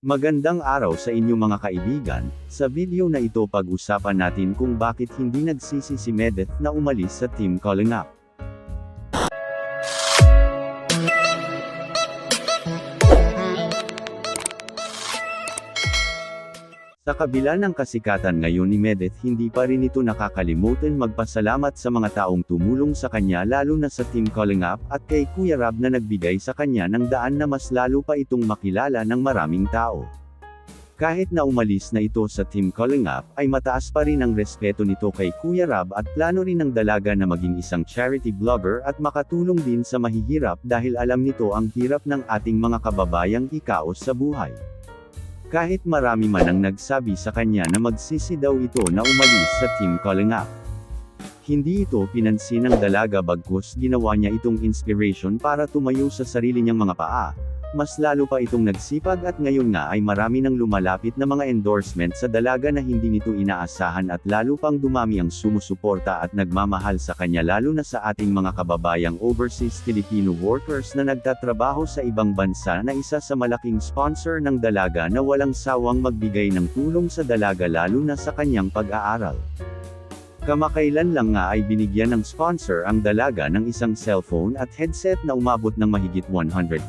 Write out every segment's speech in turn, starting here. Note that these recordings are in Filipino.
Magandang araw sa inyo mga kaibigan, sa video na ito pag-usapan natin kung bakit hindi nagsisi si Medeth na umalis sa Team Calling Up. Sa kabila ng kasikatan ngayon ni Medeth hindi pa rin ito nakakalimutan magpasalamat sa mga taong tumulong sa kanya lalo na sa Team Calling Up at kay Kuya Rab na nagbigay sa kanya ng daan na mas lalo pa itong makilala ng maraming tao. Kahit na umalis na ito sa Team Calling Up, ay mataas pa rin ang respeto nito kay Kuya Rab at plano rin ng dalaga na maging isang charity vlogger at makatulong din sa mahihirap dahil alam nito ang hirap ng ating mga kababayang ikaos sa buhay. Kahit marami man ang nagsabi sa kanya na magsisi daw ito na umalis sa Team Calling Up. Hindi ito pinansin ng dalaga bagkus ginawa niya itong inspiration para tumayo sa sarili niyang mga paa, mas lalo pa itong nagsipag at ngayon nga ay marami nang lumalapit na mga endorsement sa dalaga na hindi nito inaasahan at lalo pang dumami ang sumusuporta at nagmamahal sa kanya lalo na sa ating mga kababayang overseas Filipino workers na nagtatrabaho sa ibang bansa na isa sa malaking sponsor ng dalaga na walang sawang magbigay ng tulong sa dalaga lalo na sa kanyang pag-aaral. Kamakailan lang nga ay binigyan ng sponsor ang dalaga ng isang cellphone at headset na umabot ng mahigit 100,000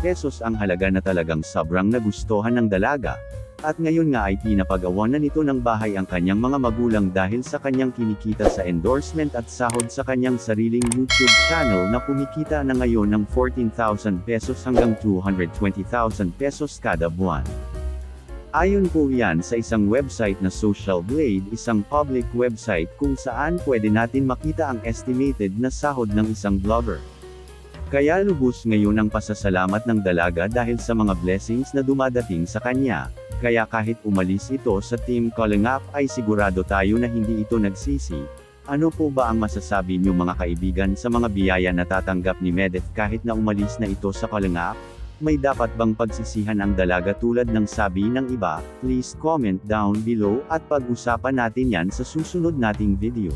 pesos ang halaga na talagang sobrang nagustuhan ng dalaga. At ngayon nga ay pinapagawa na nito ng bahay ang kanyang mga magulang dahil sa kanyang kinikita sa endorsement at sahod sa kanyang sariling YouTube channel na kumikita na ngayon ng 14,000 pesos hanggang 220,000 pesos kada buwan. Ayon po yan sa isang website na Social Blade, isang public website kung saan pwede natin makita ang estimated na sahod ng isang blogger. Kaya lubos ngayon ang pasasalamat ng dalaga dahil sa mga blessings na dumadating sa kanya, kaya kahit umalis ito sa Team Calling Up ay sigurado tayo na hindi ito nagsisi. Ano po ba ang masasabi niyo mga kaibigan sa mga biyaya na tatanggap ni Medeth kahit na umalis na ito sa Calling Up? May dapat bang pagsisihan ang dalaga tulad ng sabi ng iba? Please comment down below at pag-usapan natin yan sa susunod nating video.